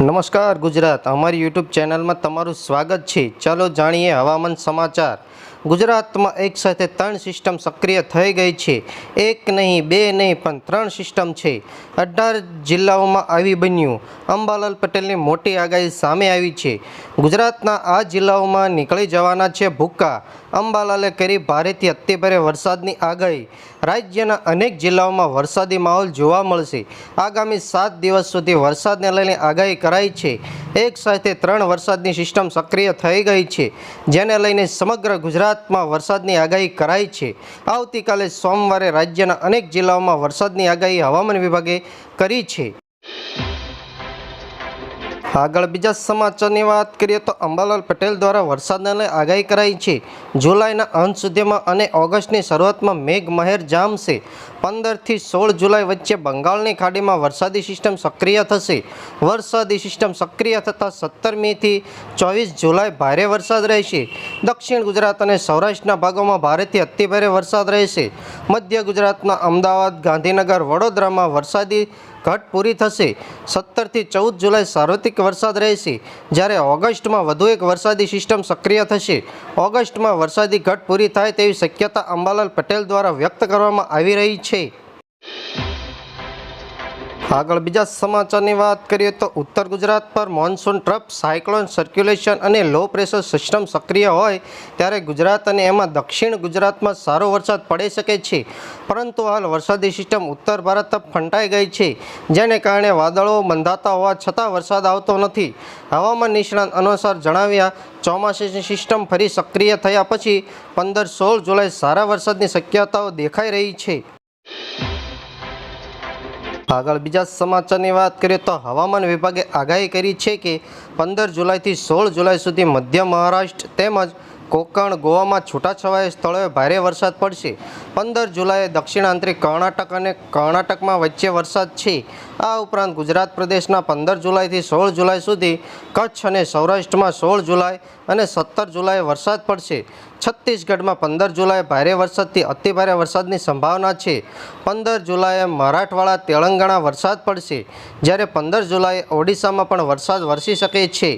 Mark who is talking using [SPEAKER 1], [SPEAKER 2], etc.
[SPEAKER 1] નમસ્કાર ગુજરાત અમારી યુટ્યુબ ચેનલમાં તમારું સ્વાગત છે. ચાલો જાણીએ હવામાન સમાચાર. ગુજરાતમાં એક સાથે ત્રણ સિસ્ટમ સક્રિય થઈ ગઈ છે. એક નહીં, બે નહીં, પણ ત્રણ સિસ્ટમ છે. અઢાર જિલ્લાઓમાં આવી બન્યું. અંબાલાલ પટેલની મોટી આગાહી સામે આવી છે. ગુજરાતના આ જિલ્લાઓમાં નીકળી જવાના છે ભૂક્કા. અંબાલાલે કરી ભારેથી અતિભારે વરસાદની આગાહી. રાજ્યના અનેક જિલ્લાઓમાં વરસાદી માહોલ જોવા મળશે. આગામી સાત દિવસ સુધી વરસાદને લઈને આગાહી કરાઈ છે. એક સાથે ત્રણ વરસાદની સિસ્ટમ સક્રિય થઈ ગઈ છે. જેને લઈને સમગ્ર ગુજરાતમાં વરસાદની આગાહી કરાઈ છે. આવતીકાલે સોમવારે રાજ્યના અનેક જિલ્લાઓમાં વરસાદની આગાહી હવામાન વિભાગે કરી છે. આગળ બીજા સમાચારની વાત કરીએ તો અંબાલાલ પટેલ દ્વારા વરસાદને લઈ આગાહી કરાઈ છે. જુલાઈના અંત સુધીમાં અને ઓગસ્ટની શરૂઆતમાં મેઘ મહેર જામશે. પંદરથી સોળ જુલાઈ વચ્ચે બંગાળની ખાડીમાં વરસાદી સિસ્ટમ સક્રિય થશે. વરસાદી સિસ્ટમ સક્રિય થતાં સત્તરમીથી ચોવીસ જુલાઈ ભારે વરસાદ રહેશે. દક્ષિણ ગુજરાત અને સૌરાષ્ટ્રના ભાગોમાં ભારેથી અતિભારે વરસાદ રહેશે. મધ્ય ગુજરાતના અમદાવાદ, ગાંધીનગર, વડોદરામાં વરસાદી ઘટ પૂરી થશે. સત્તરથી ચૌદ જુલાઈ સાર્વત્રિક વરસાદ રહેશે. જ્યારે ઓગસ્ટમાં વધુ એક વરસાદી સિસ્ટમ સક્રિય થશે. ઓગસ્ટમાં વરસાદી ઘટ પૂરી થાય તેવી શક્યતા અંબાલાલ પટેલ દ્વારા વ્યક્ત કરવામાં આવી રહી છે. આગળ બીજા સમાચારની વાત કરીએ તો ઉત્તર ગુજરાત પર મોન્સૂન ટ્રપ સાયક્લોન સર્ક્યુલેશન અને લો પ્રેશર સિસ્ટમ સક્રિય હોય ત્યારે ગુજરાત અને એમાં દક્ષિણ ગુજરાતમાં સારો વરસાદ પડી શકે છે. પરંતુ હાલ વરસાદી સિસ્ટમ ઉત્તર ભારત તરફ ફંટાઈ ગઈ છે, જેને કારણે વાદળો બંધાતા હોવા છતાં વરસાદ આવતો નથી. હવામાન નિષ્ણાત અનુસાર જણાવ્યા, ચોમાસાની સિસ્ટમ ફરી સક્રિય થયા પછી પંદર સોળ જુલાઈ સારા વરસાદની શક્યતાઓ દેખાઈ રહી છે. આગળ બીજા સમાચારની વાત કરીએ તો હવામાન વિભાગે આગાહી કરી છે કે પંદર જુલાઈથી સોળ જુલાઈ સુધી મધ્ય મહારાષ્ટ્ર તેમજ કોંકણ ગોવામાં છૂટાછવાયા સ્થળોએ ભારે વરસાદ પડશે. પંદર જુલાઈએ દક્ષિણાંતરિક કર્ણાટક અને કર્ણાટકમાં વચ્ચે વરસાદ છે. આ ઉપરાંત ગુજરાત પ્રદેશના પંદર જુલાઈથી સોળ જુલાઈ સુધી કચ્છ અને સૌરાષ્ટ્રમાં સોળ જુલાઈ અને સત્તર જુલાઈએ વરસાદ પડશે. છત્તીસગઢમાં પંદર જુલાઈએ ભારે વરસાદથી અતિભારે વરસાદની સંભાવના છે. પંદર જુલાઈએ મરાઠવાડા, તેલંગાણા વરસાદ પડશે. જ્યારે પંદર જુલાઈએ ઓડિશામાં પણ વરસાદ વરસી શકે છે.